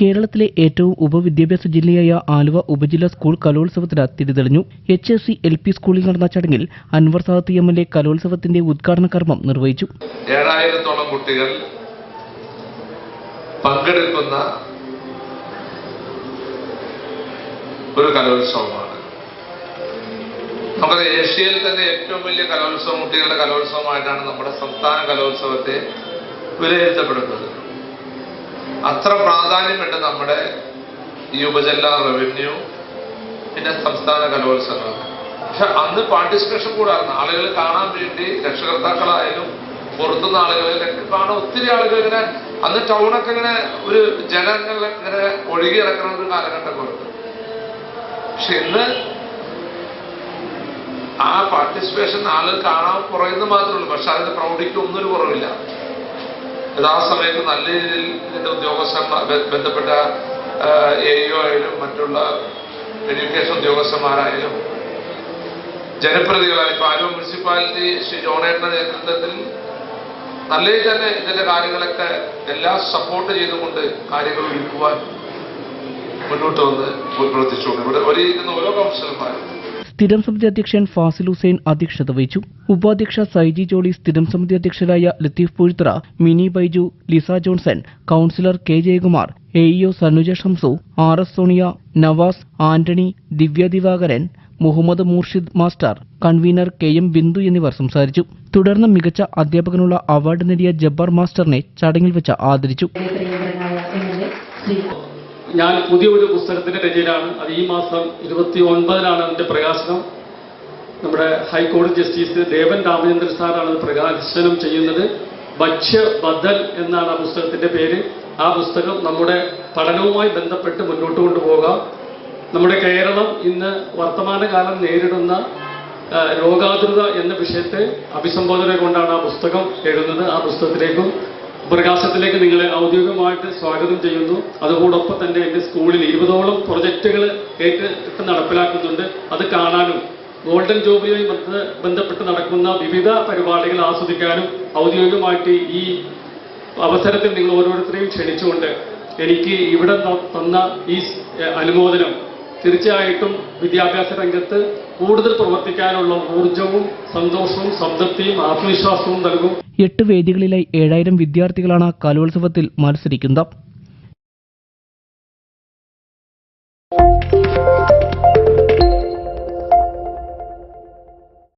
കേരളത്തിലെ ഏറ്റവും ഉപവിദ്യാഭ്യാസ ജില്ലയായ ആലുവ ഉപജില്ലാ സ്കൂൾ കലോത്സവത്തിന് തിരിതെളിഞ്ഞു. H S C L P സ്കൂളിൽ നടന്ന ചടങ്ങിൽ Anwar Sadath M L A കലോത്സവത്തിന്റെ ഉദ്ഘാടന കർമ്മം നിർവഹിച്ചു. ഏഴായിരത്തോളം കുട്ടികൾ പങ്കെടുക്കുന്ന ഒരു കലോത്സവമാണ്. നമ്മുടെ ഏഷ്യയിൽ തന്നെ ഏറ്റവും വലിയ കലോത്സവം കുട്ടികളുടെ കലോത്സവമായിട്ടാണ് നമ്മുടെ സംസ്ഥാന കലോത്സവത്തെ വിലയിരുത്തപ്പെടുന്നത്. അത്ര പ്രാധാന്യമുണ്ട് നമ്മുടെ ഈ ഉപജില്ലാ റവന്യൂ പിന്നെ സംസ്ഥാന കലോത്സവങ്ങൾ. പക്ഷെ അന്ന് പാർട്ടിസിപ്പേഷൻ കൂടായിരുന്നു. ആളുകൾ കാണാൻ വേണ്ടി രക്ഷകർത്താക്കളായാലും പുറത്തുനിന്ന് ആളുകളിലൊക്കെ കാണാൻ ഒത്തിരി ആളുകൾ ഇങ്ങനെ അന്ന് ടൗണൊക്കെ ഇങ്ങനെ ഒരു ജനങ്ങൾ ഇങ്ങനെ ഒഴുകി ഇറക്കുന്ന ഒരു കാലഘട്ടം കൊടുത്തു പക്ഷെ ഇന്ന് ആ പാർട്ടിസിപ്പേഷൻ ആളുകൾ കാണാൻ കുറയുന്നത് മാത്രമേ ഉള്ളൂ. പക്ഷെ അതിന്റെ പ്രൗഢിക്ക് ഒന്നും കുറവില്ല. യഥാസമയത്ത് നല്ല രീതിയിൽ എന്റെ ഉദ്യോഗസ്ഥന്മാർ ബന്ധപ്പെട്ട എ ആയാലും മറ്റുള്ള എഡ്യൂക്കേഷൻ ഉദ്യോഗസ്ഥന്മാരായാലും ജനപ്രതികളായി ഇപ്പൊ ആലുവ മുനിസിപ്പാലിറ്റി ശ്രീ ജോണേട്ടന്റെ നേതൃത്വത്തിൽ നല്ല രീതിയിൽ തന്നെ ഇതിന്റെ കാര്യങ്ങളൊക്കെ എല്ലാം സപ്പോർട്ട് ചെയ്തുകൊണ്ട് കാര്യങ്ങൾ ഒരുക്കുവാൻ മുന്നോട്ട് വന്ന് പ്രവർത്തിച്ചുകൊണ്ട് ഇവിടെ ഒരുക്കുന്ന ഓരോ കൗൺസിലർമാരും സ്ഥിരം സമിതി അധ്യക്ഷൻ ഫാസിൽ ഹുസൈൻ അധ്യക്ഷത വഹിച്ചു. ഉപാധ്യക്ഷ സൈജി ജോളി സ്ഥിരം സമിതി അധ്യക്ഷരായ Latheef Poozhthara Mini Baiju Lisa Johnson councillor K Jayakumar A E O Sanuja Shamsu R S Sonia Navas Antony Divya Divakaran Muhammad Murshid master convener K M Bindu എന്നിവർ സംസാരിച്ചു. തുടർന്ന് മികച്ച അധ്യാപകനുള്ള അവാർഡ് നേടിയ ജബ്ബാർ മാസ്റ്ററിനെ ചടങ്ങിൽ വെച്ച് ആദരിച്ചു. ഞാൻ പുതിയ ഒരു പുസ്തകത്തിന്റെ രചയിലാണ്. അത് ഈ മാസം ഇരുപത്തി ഒൻപതിനാണ് അതിന്റെ പ്രകാശനം. നമ്മുടെ ഹൈക്കോടതി ജസ്റ്റിസ് ദേവൻ രാമചന്ദ്രൻ സാറാണ് പ്രകാശനം ചെയ്യുന്നത്. ഭക്ഷ്യ ബദൽ എന്നാണ് ആ പുസ്തകത്തിന്റെ പേര്. ആ പുസ്തകം നമ്മുടെ പഠനവുമായി ബന്ധപ്പെട്ട് മുന്നോട്ട് കൊണ്ടുപോകാം. നമ്മുടെ കേരളം ഇന്ന് വർത്തമാനകാലം നേരിടുന്ന രോഗാതുരത എന്ന വിഷയത്തെ അഭിസംബോധന കൊണ്ടാണ് ആ പുസ്തകം എഴുതുന്നത്. ആ പുസ്തകത്തിലേക്കും പ്രകാശത്തിലേക്ക് നിങ്ങളെ ഔദ്യോഗികമായിട്ട് സ്വാഗതം ചെയ്യുന്നു. അതോടൊപ്പം തന്നെ എന്റെ സ്കൂളിൽ ഇരുപതോളം പ്രൊജക്റ്റുകൾ ഏറ്റെടുത്ത് നടപ്പിലാക്കുന്നുണ്ട്. അത് കാണാനും ഗോൾഡൻ ജൂബിലിയുമായി ബന്ധപ്പെട്ട് നടക്കുന്ന വിവിധ പരിപാടികൾ ആസ്വദിക്കാനും ഔദ്യോഗികമായിട്ട് ഈ അവസരത്തിൽ നിങ്ങൾ ഓരോരുത്തരെയും ക്ഷണിച്ചുകൊണ്ട് എനിക്ക് ഇവിടെ തന്ന ഈ അനുമോദനം. തീർച്ചയായിട്ടും വിദ്യാഭ്യാസ രംഗത്ത് കൂടുതൽ പ്രവർത്തിക്കാനുള്ള ഊർജവും സന്തോഷവും സംതൃപ്തിയും ആത്മവിശ്വാസവും നൽകും. എട്ട് വേദികളിലായി ഏഴായിരം വിദ്യാർത്ഥികളാണ് കലോത്സവത്തിൽ മത്സരിക്കുന്നത്.